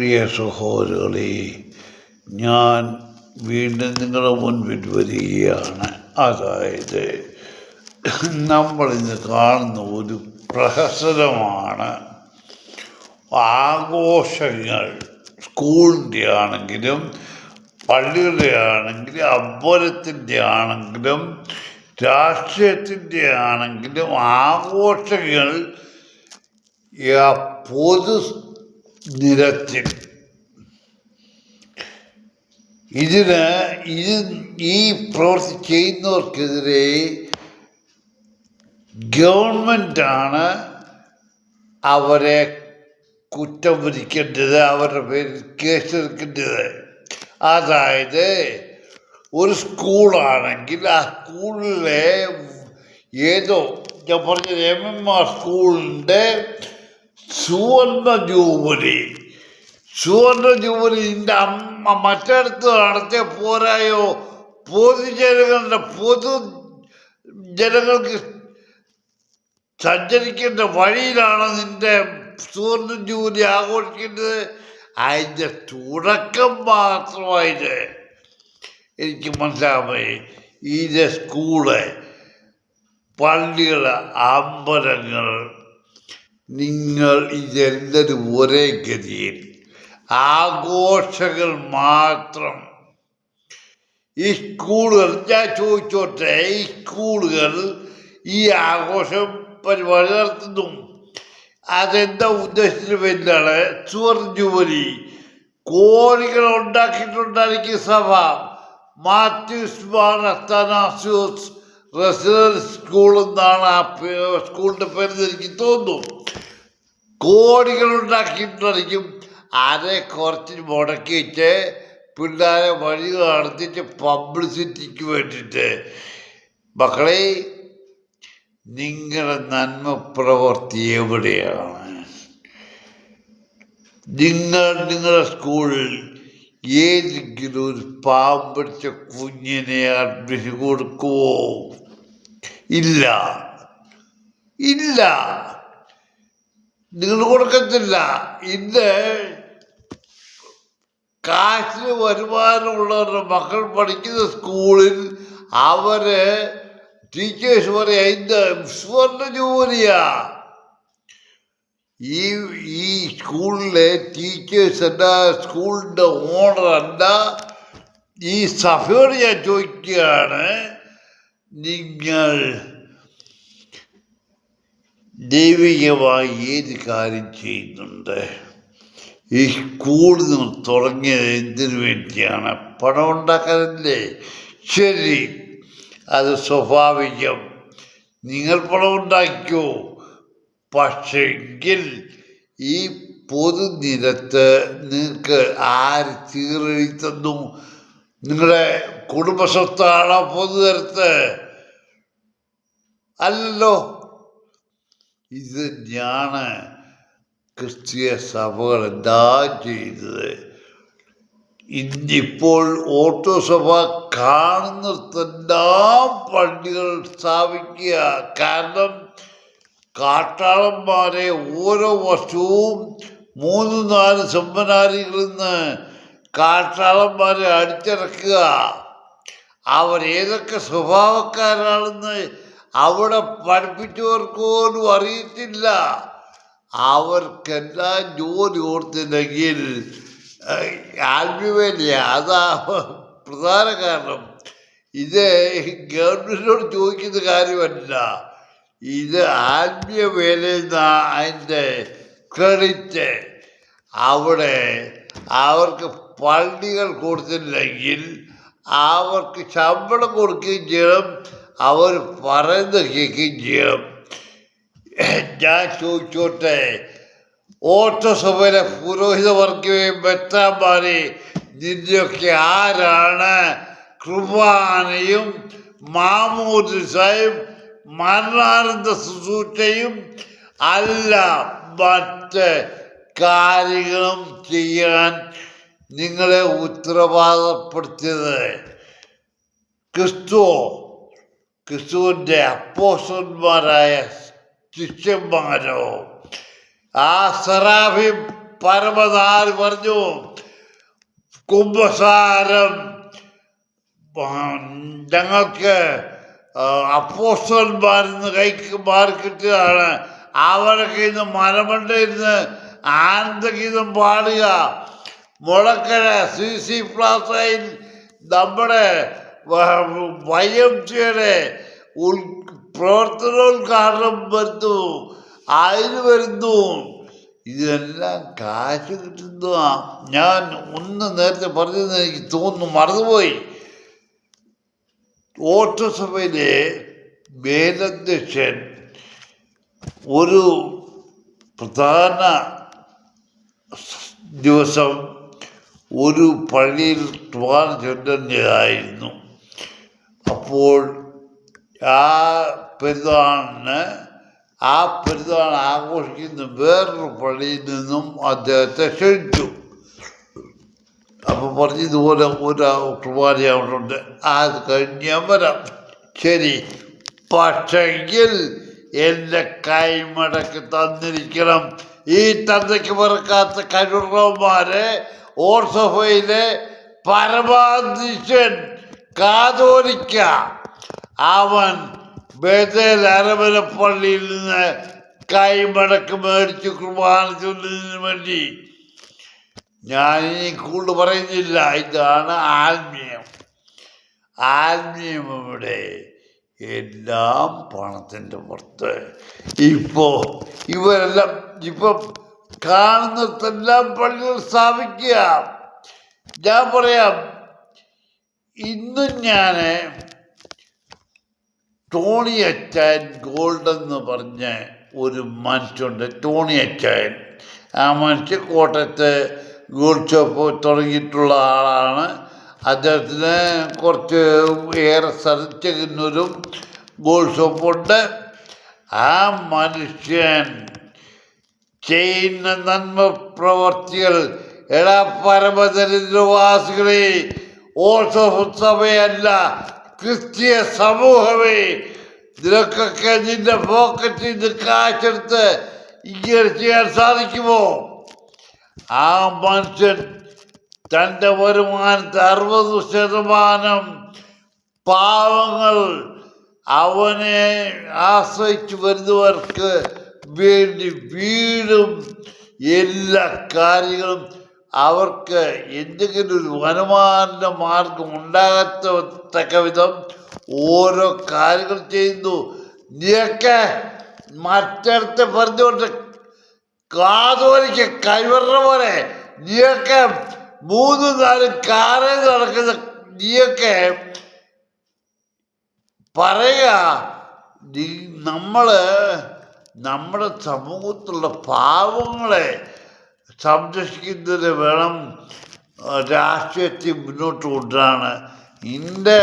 പ്രിയ സഹോദരങ്ങളെ ഞാൻ വീണ്ടും നിങ്ങളുടെ മുൻപിൽ വരികയാണ്. അതായത് നമ്മളിന്ന് കാണുന്ന ഒരു പ്രഹസനമാണ്. ആഘോഷങ്ങൾ സ്കൂളിന്റെ ആണെങ്കിലും പള്ളിയുടെ ആണെങ്കിലും അമ്പലത്തിന്റെ ആണെങ്കിലും രാഷ്ട്രീയത്തിന്റെ ആണെങ്കിലും ആഘോഷങ്ങൾ പൊതു നിരത്തിൽ ഇതിന് ഇത് ഈ പ്രവൃത്തി ചെയ്യുന്നവർക്കെതിരെ ഗവൺമെന്റാണ് അവരെ കുറ്റം വിധിക്കേണ്ടത് അവരുടെ പേരിൽ കേസെടുക്കേണ്ടത് അതായത് ഒരു സ്കൂളാണെങ്കിൽ ആ സ്കൂളിലെ ഏതോ ഞാൻ പറഞ്ഞ എം എം ആർ സ്കൂളിന്റെ സുവർണ ജൂബിലി. സുവർണ ജൂബിലിന്റെ അമ്മ മറ്റിടത്ത് നടത്തിയ പോരായോ? പൊതുജനങ്ങളുടെ പൊതു ജനങ്ങൾക്ക് സഞ്ചരിക്കേണ്ട വഴിയിലാണ് നിന്റെ സുവർണ ജൂബിലി ആഘോഷിക്കേണ്ടത് അതിന്റെ തുടക്കം മാത്രമായിട്ട് എനിക്ക് മനസ്സിലായി ഇതിന്റെ സ്കൂൾ പള്ളികൾ അമ്പലങ്ങൾ നിങ്ങൾ ഇതെല്ലാവരും ഒരേ ഗതിയിൽ. ആഘോഷങ്ങൾ മാത്രം. ഈ സ്കൂളുകൾ ഞാൻ ചോദിച്ചോട്ടെ ഈ സ്കൂളുകൾ ഈ ആഘോഷം പരിപാടി നടത്തുന്നു. അതെന്താ ഉദ്ദേശത്തിന് വരുന്നതാണ് സുവർണ ജൂബലി. കോടികൾ ഉണ്ടാക്കിയിട്ടുണ്ടായിരിക്കും സഭ. മാത്യൂസ് മാർ അത്തനാസ്യൂസ് റെസിഡൻസ് സ്കൂൾ എന്നാണ് ആ സ്കൂളിന്റെ പേര് എനിക്ക് തോന്നുന്നു. കോടികൾ ഉണ്ടാക്കിയിട്ടുണ്ടായിരിക്കും അതെ കുറച്ച് മുടക്കി വെച്ച് പിള്ളേരെ വഴി നടത്തിയിട്ട് പബ്ലിസിറ്റിക്ക് വേണ്ടിയിട്ട്. മക്കളെ നിങ്ങളുടെ നന്മ പ്രവർത്തി എവിടെയാണ്? നിങ്ങൾ നിങ്ങളുടെ സ്കൂളിൽ ഏതെങ്കിലും ഒരു പാമ്പിടിച്ച കുഞ്ഞിനെ അഡ്മിഷൻ കൊടുക്കുവോ? ഇല്ല. ഇല്ല. നിങ്ങൾ കൊടുക്കത്തില്ല. ഇന്ന് കാശിന് വരുമാനമുള്ളവരുടെ മക്കൾ പഠിക്കുന്ന സ്കൂളിൽ അവർ ടീച്ചേഴ്സ് പറയാ ഇന്ന് സുവർണ ഈ ഈ സ്കൂളിലെ ടീച്ചേഴ്സ് അല്ല സ്കൂളിന്റെ ഓണർ അല്ല ഈ സഭയോട് ഞാൻ ചോദിക്കുകയാണ് നിങ്ങൾ ദൈവികമായി ഏത് കാര്യം ചെയ്യുന്നുണ്ട്? ഈ സ്കൂൾ നിന്ന് തുടങ്ങിയത് എന്തിനു വേണ്ടിയാണ്? പണം ഉണ്ടാക്കാനല്ലേ? ശരി അത് സ്വാഭാവികം. നിങ്ങൾ പണം ഉണ്ടാക്കിയോ പക്ഷെങ്കിൽ ഈ പൊതുനിരത്ത് നിങ്ങൾക്ക് ആര് തന്നു നിങ്ങളുടെ കുടുംബസ്വത്താണോ പൊതുനിരത്ത്? അല്ലല്ലോ. ഇത് ഞാണ് ക്രിസ്തീയ സഭകൾ എന്താ ചെയ്തത്? ഇന്നിപ്പോൾ ഓട്ടോ സഭ കാണുന്നിടത്തെല്ലാം പള്ളികൾ സ്ഥാപിക്കുക. കാരണം കാട്ടാളന്മാരെ ഓരോ വർഷവും മൂന്ന് നാല് സെമിനാരികളിൽ നിന്ന് കാട്ടാളന്മാരെ അടിച്ചിറക്കുക. അവരേതൊക്കെ സ്വഭാവക്കാരാണെന്ന് അവിടെ പഠിപ്പിച്ചവർക്ക് പോലും അറിയത്തില്ല. അവർക്കെല്ലാം ജോലി ഓർത്തില്ലെങ്കിൽ ആത്മീയമല്ല അതാ പ്രധാന കാരണം. ഇത് ഗവൺമെന്റിനോട് ചോദിക്കുന്ന കാര്യമല്ല. ഇത് വേലയിൽ നിന്നാ അതിന്റെ ക്രെഡിറ്റ് അവിടെ അവർക്ക് പള്ളികൾ കൊടുത്തില്ലെങ്കിൽ അവർക്ക് ശമ്പളം കൊടുക്കുകയും ചെയ്യണം അവർ പറയുന്നത് കേൾക്കുകയും ചെയ്യണം ഞാൻ ചോദിച്ചോട്ടെ ഓട്ടോസഭയിലെ പുരോഹിത വർഗീയം മെത്താമാരെ നിന്നെയൊക്കെ ആരാണ്? കൃപാനയും മാമൂദിസായും മരണാനന്ദ ശുശ്രൂഷയും അല്ല മറ്റ് കാര്യങ്ങളും ചെയ്യാൻ നിങ്ങളെ ഉത്തരവാദപ്പെടുത്തിയത്. ക്രിസ്തു ക്രിസ്തുവിന്റെ അപ്പോസന്മാരായ ശിഷ്യന്മാരോ? ആ സറാഫി പരമതാൽ പറഞ്ഞു കുംഭസാരം ആ, ഞങ്ങൾക്ക് അപ്പോസ്റ്റന്മാരിന്ന് കൈക്ക് മാറി കിട്ടിയതാണ് അവരൊക്കെ ഇന്ന് മരമണ്ടയിരുന്ന് ആനന്ദഗീതം പാടുക. മുളക്കര സി സി പ്ലാസയിൽ നമ്മുടെ വൈ എം സിയുടെ ഉൾ പ്രവർത്തനോദ്ഘാടനം വരുന്നു. അതിന് വരുന്നു. ഇതെല്ലാം കാശ് കിട്ടുന്നതാ. ഞാൻ ഒന്ന് നേരത്തെ പറഞ്ഞതെന്ന് എനിക്ക് തോന്നുന്നു. മറന്നുപോയി. ഓട്ടസഭയിലെ മേലധ്യക്ഷൻ ഒരു പ്രധാന ദിവസം ഒരു പള്ളിയിൽ ട്വാൻ ചൊല്ലുന്നതായിരുന്നു. അപ്പോൾ ആ പെരുന്നാളിന് ആ പെരുന്നാൾ ആഘോഷിക്കുന്ന വേറൊരു പള്ളിയിൽ നിന്നും അദ്ദേഹത്തെ ക്ഷണിച്ചു. അപ്പൊ പറഞ്ഞു ഇതുപോലെ ഒരു കുർബാന അവിടുണ്ട്. അത് കഴിഞ്ഞ് വരാം. ശരി. പക്ഷെങ്കിൽ എന്റെ കൈമടക്ക് തന്നിരിക്കണം. ഈ തന്തയ്ക്ക് പറക്കാത്ത കരുറവന്മാരെ ഓർസഭയിലെ പരമാധീശൻ കാതോലിക്ക. അവൻ ബേതേൽ അരമന പള്ളിയിൽ നിന്ന് കൈമടക്ക് മേടിച്ച് കുർബാന ചൊല്ലുന്നതിന് വേണ്ടി ഞാനിനി കൂടുതൽ പറയുന്നില്ല. ഇതാണ് ആത്മീയം. ആത്മീയം ഇവിടെ എല്ലാം പണത്തിന്റെ പുറത്ത്. ഇപ്പോൾ ഇവരെല്ലാം ഇപ്പം കാണുന്നിടത്തെല്ലാം പള്ളികൾ സ്ഥാപിക്കുക. ഞാൻ പറയാം ഇന്നും ഞാൻ ടോണി അച്ചായൻ ഗോൾഡ് എന്ന് പറഞ്ഞ ഒരു മനുഷ്യണ്ട് ടോണി അച്ചായൻ ആ മനുഷ്യൻ കോട്ടയത്ത് ഗോൾഡ് തുടങ്ങിയിട്ടുള്ള ആളാണ്. അദ്ദേഹത്തിന് കുറച്ച് ഏറെ സ്ഥലം ചെകുന്നൂരും ഗോൾഡ് ഷോപ്പുണ്ട് ആ മനുഷ്യൻ ചെയ്യുന്ന നന്മ പ്രവർത്തികൾ എടാ പരമദരിദ്രവാസികളെ ഓർത്തോ സഭയല്ല ക്രിസ്തീയ സമൂഹമേ നിനക്കൊക്കെ നിന്റെ പോക്കറ്റിൽ നിന്ന് കാശെടുത്ത് ഇങ്ങനെ ചെയ്യാൻ സാധിക്കുമോ? ആ മനുഷ്യൻ തന്റെ വരുമാനത്തെ അറുപത് ശതമാനം പാവങ്ങൾ അവനെ ആശ്രയിച്ചു വരുന്നവർക്ക് വേണ്ടി വീടും എല്ലാ കാര്യങ്ങളും അവർക്ക് എന്തെങ്കിലും ഒരു വരുമാന മാർഗം ഉണ്ടാകത്തക്ക വിധം ഓരോ കാര്യങ്ങൾ ചെയ്യുന്നു. നീയൊക്കെ മറ്റിടത്ത് പറഞ്ഞുകൊണ്ട് കാതോലിക്ക് കൈവരണ പോലെ നീയൊക്കെ മൂന്ന് നാല് കാലം നടക്കുന്ന നീയൊക്കെ പറയുക നീ നമ്മൾ നമ്മുടെ സമൂഹത്തിലുള്ള പാവങ്ങളെ സംരക്ഷിക്കുന്നതിന് വേണം രാഷ്ട്രീയത്തെ മുന്നോട്ട് കൊണ്ടുവരാണ് ഇന്റെ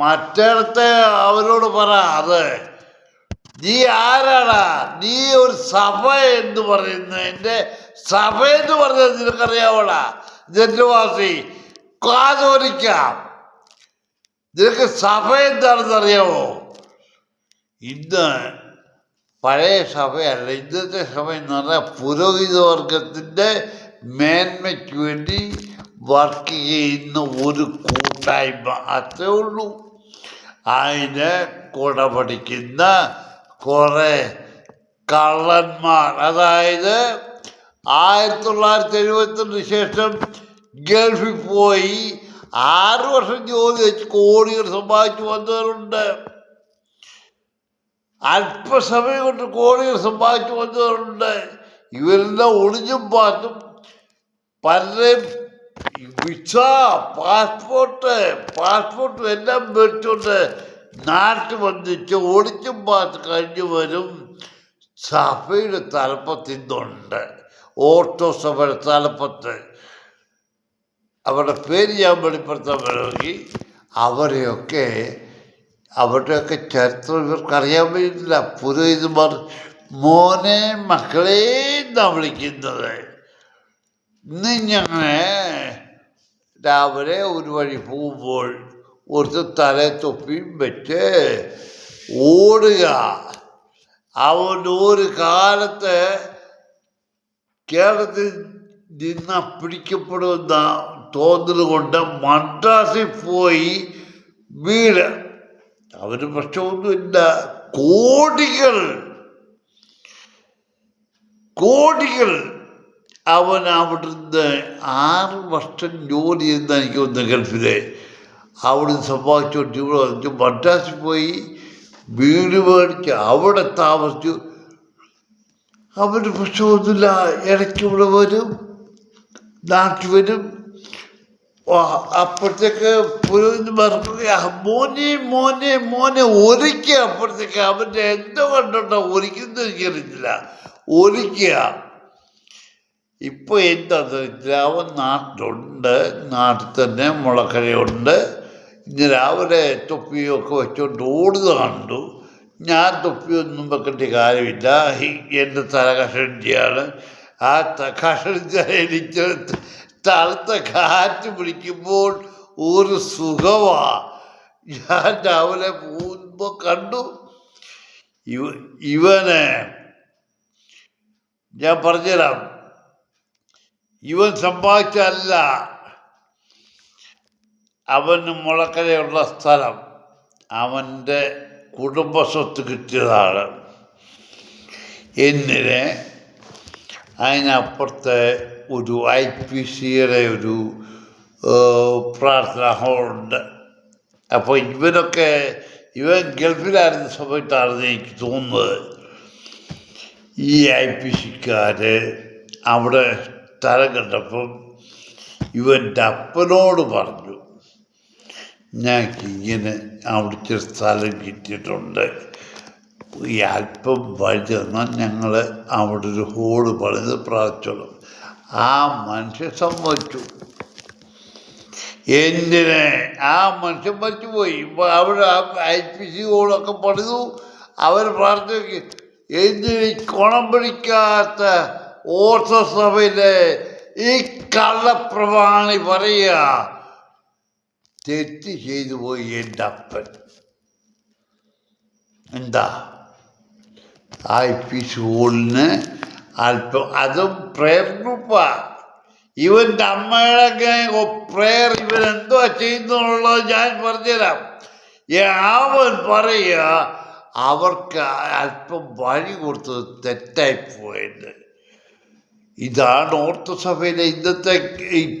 മറ്റേടത്തെ അവരോട് പറ അത് നീ ആരാടാ? നീ ഒരു സഭ എന്ന് പറയുന്നതിന്റെ സഭ എന്ന് പറഞ്ഞത് നിനക്കറിയാവോടാ? ജന്മവാസി കാതോലിക്കാം. നിനക്ക് സഭ എന്താണെന്ന് അറിയാമോ ഇന്ന് പഴയ സഭയല്ല ഇന്നത്തെ സഭ എന്ന് പറഞ്ഞാൽ പുരോഹിത വർഗത്തിന്റെ മേന്മയ്ക്ക് വേണ്ടി വർക്ക് ചെയ്യുന്ന ഒരു കൂട്ടായ്മ. അത്രേ ഉള്ളൂ. അതിന് കുട പഠിക്കുന്ന കുറേ കള്ളന്മാർ. അതായത് ആയിരത്തി തൊള്ളായിരത്തി എഴുപത്തിരണ്ടിന് ശേഷം ഗൾഫിൽ പോയി ആറ് വർഷം ജോലി വെച്ച് കോടികൾ സമ്പാദിച്ചു വന്നവരുണ്ട്. അല്പസമയം കൊണ്ട് കോടികൾ സമ്പാദിച്ചു വന്നവരുണ്ട്. ഇവരെല്ലാം ഒളിഞ്ഞും പാത്തും പലരെയും വിസ പാസ്പോർട്ട് പാസ്പോർട്ടും എല്ലാം മേടിച്ചുകൊണ്ട് നാട്ടിൽ വന്നിട്ട് ഓടിച്ചും പാത്ത് കഴിഞ്ഞു വരും. സഭയുടെ തലപ്പത്തിന്നുണ്ട്. ഓട്ടോ സഭയുടെ തലപ്പത്ത്. അവരുടെ പേര് ഞാൻ വെളിപ്പെടുത്താൻ വേണമെങ്കിൽ അവരെയൊക്കെ അവരുടെയൊക്കെ ചരിത്രം ഇവർക്കറിയാൻ വേണ്ടിയില്ല പുരോഹിതന്മാർ മോനെ മക്കളെ എന്നാണ് വിളിക്കുന്നത്. ഇന്ന് ഞങ്ങൾ രാവിലെ ഒരു വഴി പോകുമ്പോൾ ഒരു തല തൊപ്പിയും വെച്ച് ഓടുക. അവൻ ഒരു കാലത്ത് കേരളത്തിൽ നിന്ന് പിടിക്കപ്പെടുന്ന തോന്നൽ കൊണ്ട് മദ്രാസിൽ പോയി വീട്. അവന് പ്രശ്നമൊന്നുമില്ല. കോടികൾ കോടികൾ അവൻ അവിടുന്ന് ആറ് വർഷം ജോലി ചെയ്യുന്ന എനിക്ക് ഒന്ന് ഗൾഫിലെ. അവിടുന്ന് സംഭവിച്ചോട്ട് ഇവിടെ വന്നിട്ട് മദ്രാസിൽ പോയി വീട് മേടിച്ച് അവിടെ താമസിച്ചു. അവന് പ്രശ്നമൊന്നുമില്ല. ഇടയ്ക്ക് ഇവിടെ വരും. നാട്ടിൽ വരും. അപ്പുറത്തേക്ക് പുരോഹിതം പറഞ്ഞു മോനെ മോനെ മോനെ ഒരുക്കുക അപ്പുറത്തേക്ക് അവന്റെ എന്തോ കണ്ടോണ്ടോ ഒരുക്കുന്നത് എനിക്കറിയില്ല ഒരുക്കുക ഇപ്പോൾ എന്താ അവൻ നാട്ടിലുണ്ട്. നാട്ടിൽ തന്നെ മുളക്കരയുണ്ട്. രാവിലെ തൊപ്പിയൊക്കെ വെച്ചോണ്ട് ഓടുക കണ്ടു. ഞാൻ തൊപ്പിയൊന്നും വെക്കേണ്ട കാര്യമില്ല. എന്റെ തല കഷണിച്ചാണ് ആ ത- കഷണിച്ച എനിക്ക് തണുത്ത കാറ്റ് പിടിക്കുമ്പോൾ ഒരു സുഖമാ. ഞാൻ രാവിലെ പോകുമ്പോൾ കണ്ടു. ഇവ ഇവന് ഞാൻ പറഞ്ഞുതരാം. ഇവൻ സമ്പാദിച്ചല്ല അവന് മുളക്കരയുള്ള സ്ഥലം അവന്റെ കുടുംബസ്വത്ത് കിട്ടിയതാണ്. എന്നിന് അതിനപ്പുറത്തെ ഒരു ഐ പി സിയുടെ ഒരു പ്രാർത്ഥന ഹോളുണ്ട്. അപ്പോൾ ഇവനൊക്കെ ഇവൻ ഗൾഫിലായിരുന്ന സമയത്താണെന്ന് എനിക്ക് തോന്നുന്നത്. ഈ ഐ പി സിക്കാർ അവിടെ സ്ഥലം കണ്ടപ്പം ഇവന്റെ അപ്പനോട് പറഞ്ഞു ഞങ്ങൾക്ക് ഇങ്ങനെ അവിടുത്തെ സ്ഥലം കിട്ടിയിട്ടുണ്ട്. ഈ അല്പം വഴി തന്നാൽ ഞങ്ങൾ അവിടെ ഒരു ഹോൾ പണിത് പ്രാർത്ഥിച്ചോളും. ആ മനുഷ്യൻ സമ്മതിച്ചു. എന്തിനെ? ആ മനുഷ്യൻ മരിച്ചുപോയി. ഇപ്പോൾ അവിടെ ഐ പി സി ഹോളൊക്കെ പണിതു. അവർ പ്രാർത്ഥിക്കും എന്തിന് കുണം പിടിക്കാത്ത ഓർത്തസഭയിലെ ഈ കള്ളപ്രമാണി പറയുക? തെറ്റ് ചെയ്തു പോയി എന്റെ അപ്പൻ. എന്താ? ആ പി അല്പം അതും പ്രേയർ ഗ്രൂപ്പാ ഇവന്റെ അമ്മയുടെ പ്രേയർ ഇവൻ എന്തോ ചെയ്യുന്നുള്ളത് ഞാൻ പറഞ്ഞുതരാം. അവൻ പറയുക അവർക്ക് അല്പം വഴി കൊടുത്തത് തെറ്റായി പോയത് ഇതാണ് ഓർത്തസഭയിലെ ഇന്നത്തെ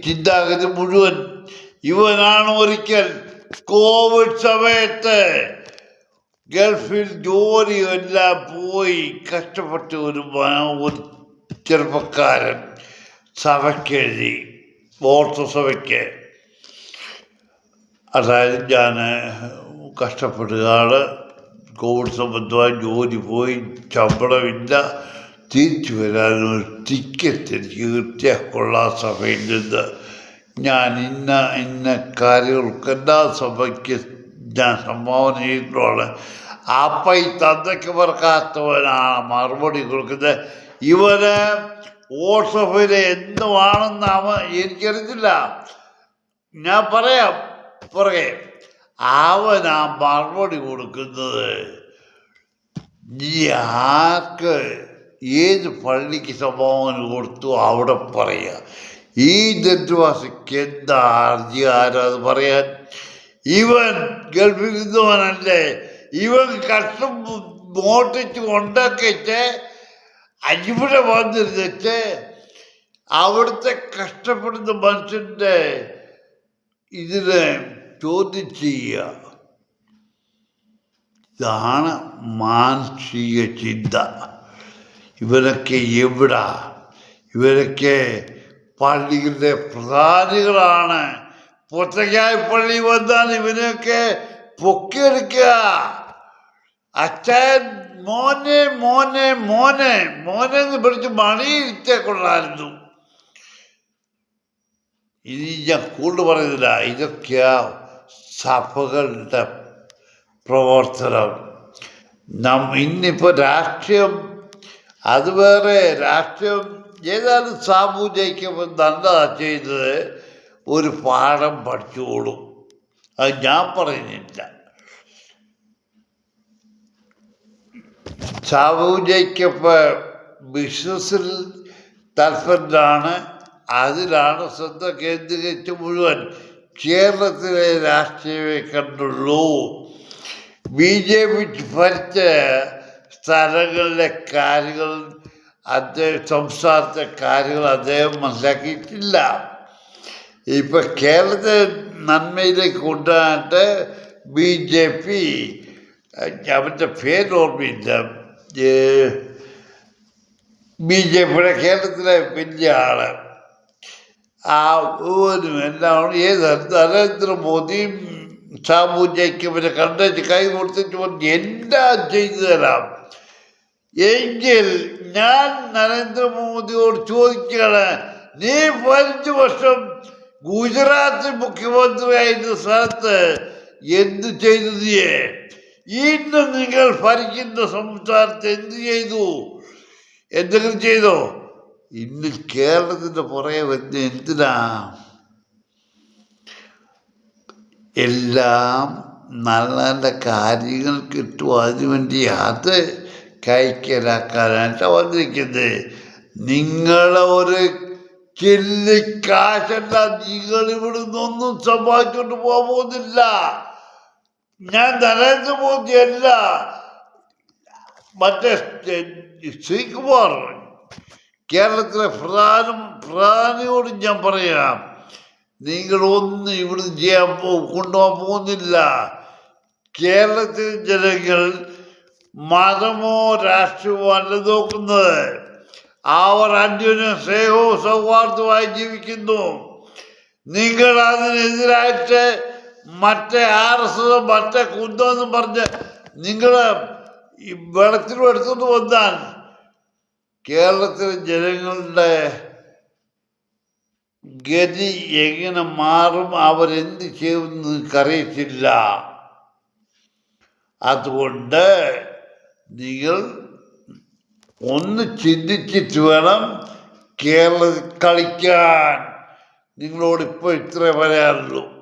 ചിന്താഗതി മുഴുവൻ. ഇവനാണ് ഒരിക്കൽ കോവിഡ് സമയത്ത് ഗൾഫിൽ ജോലി എല്ലാം പോയി കഷ്ടപ്പെട്ട് ഒരു ചെറുപ്പക്കാരൻ സഭയ്ക്കെഴുതി ഓർത്ത സഭയ്ക്ക്. അതായത് ഞാൻ കഷ്ടപ്പെടുകയാണ് കോവിഡ് സംബന്ധമായി ജോലി പോയി ശമ്പളമില്ല. തിരിച്ചു വരാനൊരു ടിക്കറ്റ് എനിക്ക് കിട്ടിയ കൊള്ളാ സഭയിൽ നിന്ന്. ഞാൻ ഇന്ന ഇന്ന കാര്യങ്ങൾക്കെല്ലാം സഭയ്ക്ക് ഞാൻ സംഭാവന ചെയ്തിട്ടുള്ള അപ്പം ഈ തന്തയ്ക്ക് പറക്കാത്തവനാണ് മറുപടി കൊടുക്കുന്നത്. ഇവന് വാട്സപ്പിൽ എന്തുവാണെന്ന് അവ എനിക്കറിഞ്ഞില്ല. ഞാൻ പറയാം പുറകെ. അവനാ മറുപടി കൊടുക്കുന്നത്. നീ ആർക്ക് ഏത് പള്ളിക്ക് സംഭാവന കൊടുത്തു അവിടെ പറയുക ഈ ദരിദ്രവാസിക്ക് എന്താ അധികാരം പറയാൻ? ഇവൻ ഗൾഫിൽ നിന്നവനല്ലേ. ഇവൻ കഷ്ടം മോട്ടിച്ച് ഉണ്ടാക്കിയിട്ട് ഇവിടെ വന്നിരുന്നിട്ട് അവിടുത്തെ കഷ്ടപ്പെടുന്ന മനുഷ്യന്റെ ഇതിനെ ചോദ്യം ചെയ്യുക. ഇതാണ് മാനസിക ചിന്ത. ഇവരൊക്കെ എവിടാ? ഇവരൊക്കെ പള്ളികളുടെ പ്രധാനികളാണ്. പൊറ്റക്കായ പള്ളി വന്നാൽ ഇവനെയൊക്കെ പൊക്കിയെടുക്കുക. അച്ഛൻ മോനെ മോനെ മോനെ മോനെ എന്ന് പിടിച്ച് മണിയിരുത്തേ കൊള്ളായിരുന്നു. ഇനി ഞാൻ കൂടുതൽ പറയുന്നില്ല. ഇതൊക്കെയാ സഭകളുടെ പ്രവർത്തനം. നം ഇന്നിപ്പോൾ രാഷ്ട്രീയം അത് വേറെ രാഷ്ട്രീയം ഏതായാലും സാമു ജയിക്കുമ്പോൾ നല്ലതാ ചെയ്തത് ഒരു പാഠം പഠിച്ചോളും. അത് ഞാൻ പറയുന്നില്ല സാമു ജയിക്കപ്പ് ബിസിനസ്സിൽ തൽപരനാണ്. അതിലാണ് ശ്രദ്ധ കേന്ദ്രീകരിച്ച് മുഴുവൻ കേരളത്തിലെ രാഷ്ട്രീയമേ കണ്ടുള്ളൂ. ബി ജെ പി ഭരിച്ച സ്ഥലങ്ങളിലെ കാര്യങ്ങൾ അദ്ദേഹം സംസ്ഥാനത്തെ കാര്യങ്ങൾ അദ്ദേഹം മനസ്സിലാക്കിയിട്ടില്ല. ഇപ്പം കേരളത്തെ നന്മയിലേക്ക് കൊണ്ടുവന്നിട്ട് ബി ജെ പി അവന്റെ പേര് ഓർമ്മയില്ല. ബി ജെ പിയുടെ കേരളത്തിലെ വലിയ ആൾ. ആ ഒരു എല്ലാം ഏത് നരേന്ദ്രമോദിയും സാമൂഹ്യക്കും കണ്ടേച്ച് കൈ കൊടുത്തിട്ട് പറഞ്ഞു എല്ലാം ചെയ്തു തരാം എങ്കിൽ ഞാൻ നരേന്ദ്രമോദിയോട് ചോദിക്കുകയാണ് നീ പതിനഞ്ച് വർഷം ഗുജറാത്ത് മുഖ്യമന്ത്രിയായിരുന്ന സ്ഥലത്ത് എന്ത് ചെയ്തു നീയെ? ഇന്ന് നിങ്ങൾ ഭരിക്കുന്ന സംസ്ഥാനത്ത് എന്ത് ചെയ്തു? എന്തെങ്കിലും ചെയ്തോ? ഇന്ന് കേരളത്തിന്റെ പുറകെ വരുന്ന എന്തിനാ? എല്ലാം നല്ല നല്ല കാര്യങ്ങൾ കിട്ടും. അതിനുവേണ്ടി അത് കൈക്കലാക്കാനായിട്ട് വന്നിരിക്കുന്നത് നിങ്ങളെ ഒരു ചില്ലി കാശല്ല നിങ്ങൾ ഇവിടുന്ന് ഒന്നും സമ്പാദിച്ചോണ്ട് പോകുന്നില്ല. ഞാൻ നരേന്ദ്രമോദി അല്ല മറ്റേ ശ്രീകുമാർ കേരളത്തിലെ പ്രധാനം പ്രധാനിയോട് ഞാൻ പറയാം. നിങ്ങളൊന്നും ഇവിടുന്ന് ചെയ്യാൻ കൊണ്ടുപോകാൻ പോകുന്നില്ല. കേരളത്തിലെ ജനങ്ങൾ മതമോ രാഷ്ട്രീയമോ അല്ല നോക്കുന്നത്. അവർ അന്യോന്യം സ്നേഹവും സൗഹാർദ്ദമായി ജീവിക്കുന്നു. നിങ്ങൾ അതിനെതിരായിട്ട് മറ്റേ ആർ എസ് എസ് മറ്റേ കുന്തെന്ന് പറഞ്ഞ് നിങ്ങൾ ഈ വെള്ളത്തിൽ എടുത്തുകൊണ്ട് വന്നാൽ കേരളത്തിലെ ജനങ്ങളുടെ ഗതി എങ്ങനെ മാറും അവരെന്ത് ചെയ്യുമെന്ന് നിങ്ങൾക്കറിയത്തില്ല. അതുകൊണ്ട് നിങ്ങൾ ഒന്ന് ചിന്തിച്ചിട്ട് വേണം കേരളത്തിൽ കളിക്കാൻ. നിങ്ങളോട് ഇപ്പോൾ ഇത്രേ പറയാനുള്ളൂ.